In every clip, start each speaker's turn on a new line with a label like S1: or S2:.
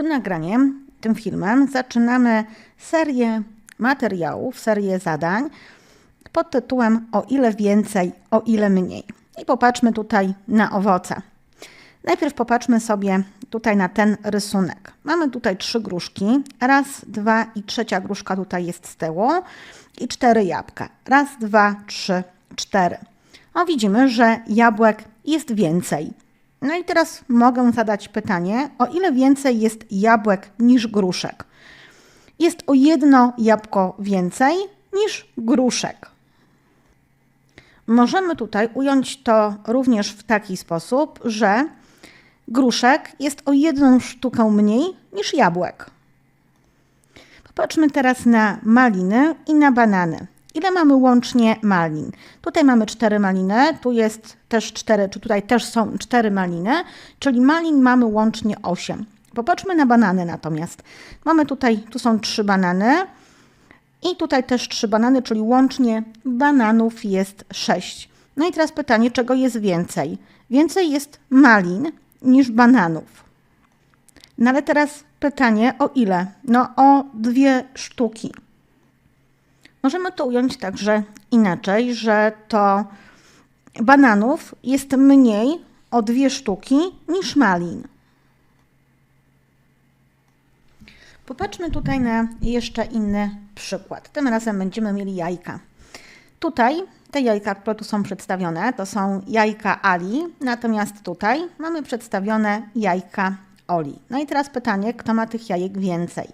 S1: Tym nagraniem, tym filmem zaczynamy serię materiałów, serię zadań pod tytułem O ile więcej, o ile mniej. I popatrzmy tutaj na owoce. Najpierw popatrzmy sobie tutaj na ten rysunek. Mamy tutaj trzy gruszki. Raz, dwa i trzecia gruszka tutaj jest z tyłu. I cztery jabłka. Raz, dwa, trzy, cztery. O, widzimy, że jabłek jest więcej. No i teraz mogę zadać pytanie, o ile więcej jest jabłek niż gruszek? Jest o jedno jabłko więcej niż gruszek. Możemy tutaj ująć to również w taki sposób, że gruszek jest o jedną sztukę mniej niż jabłek. Popatrzmy teraz na maliny i na banany. Ile mamy łącznie malin? Tutaj mamy cztery maliny, tu jest też cztery, czy tutaj też są cztery maliny, czyli malin mamy łącznie osiem. Popatrzmy na banany natomiast. Mamy tutaj, tu są trzy banany i tutaj też trzy banany, czyli łącznie bananów jest sześć. No i teraz pytanie, czego jest więcej? Więcej jest malin niż bananów. No ale teraz pytanie, o ile? No o dwie sztuki. Możemy to ująć także inaczej, że to bananów jest mniej o dwie sztuki niż malin. Popatrzmy tutaj na jeszcze inny przykład. Tym razem będziemy mieli jajka. Tutaj te jajka, które tu są przedstawione, to są jajka Ali, natomiast tutaj mamy przedstawione jajka Oli. No i teraz pytanie, kto ma tych jajek więcej?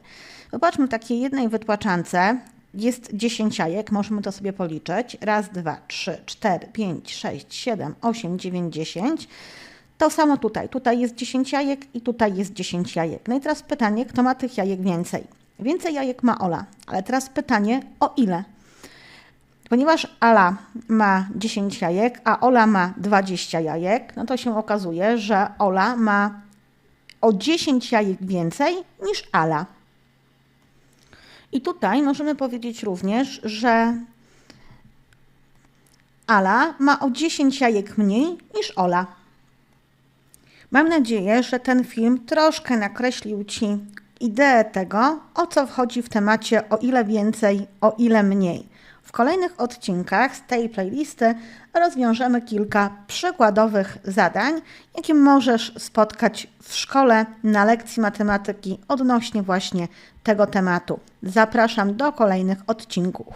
S1: Popatrzmy w takiej jednej wytłaczance. Jest 10 jajek, możemy to sobie policzyć. Raz, dwa, trzy, cztery, pięć, sześć, siedem, osiem, dziewięć, dziesięć. To samo tutaj. Tutaj jest 10 jajek i tutaj jest 10 jajek. No i teraz pytanie, kto ma tych jajek więcej? Więcej jajek ma Ola, ale teraz pytanie, o ile? Ponieważ Ala ma 10 jajek, a Ola ma 20 jajek, no to się okazuje, że Ola ma o 10 jajek więcej niż Ala. I tutaj możemy powiedzieć również, że Ala ma o 10 jajek mniej niż Ola. Mam nadzieję, że ten film troszkę nakreślił Ci ideę tego, o co wchodzi w temacie o ile więcej, o ile mniej. W kolejnych odcinkach z tej playlisty rozwiążemy kilka przykładowych zadań, jakie możesz spotkać w szkole na lekcji matematyki odnośnie właśnie tego tematu. Zapraszam do kolejnych odcinków.